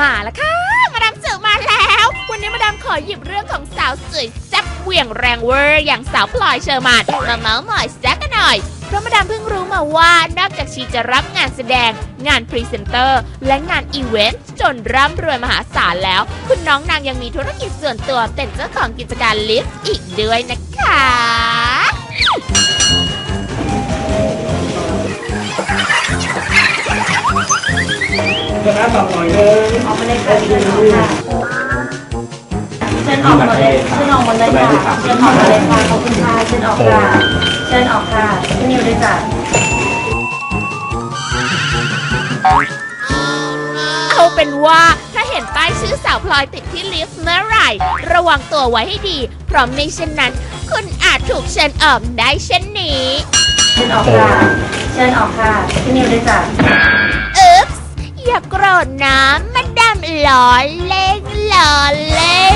มาแล้วค่ะ มาดามเจอมาแล้ว วันนี้มาดามขอหยิบเรื่องของสาวสวยแซ่บเหวี่ยงแรงเวอร์อย่างสาวพลอยเชอร์มานมาเมาส์มอยแซ่กันหน่อย เพราะมาดามเพิ่งรู้มาว่านอกจากชีจะรับงานแสดง งานพรีเซนเตอร์ และงานอีเวนต์จนร่ำรวยมหาศาลแล้ว คุณน้องนางยังมีธุรกิจส่วนตัวเป็นเจ้าของกิจการลิฟต์อีกด้วยนะคะ คณะต่อหน่อยเดินออกมาเลยค่ะเชิญออกค่ะเชิญออกหมดเลยเชิญออกหมดเลยค่ะเชิญออกหมดเลยค่ะขอบคุณค่ะเชิญออกค่ะเชิญออกค่ะพี่นิวด้วยจ้ะเอาเป็นว่าถ้าเห็นป้ายชื่อสาวพลอยติดที่ลิฟต์เมื่อไหร่ ระวังตัวไว้ให้ดี เพราะไม่เช่นนั้น คุณอาจถูกเชิญออกได้เช่นนี้ เชิญออกค่ะ เชิญออกค่ะพี่นิวด้วยจ้ะ น้ำมันดำหล่อเล่งหล่อเล่ง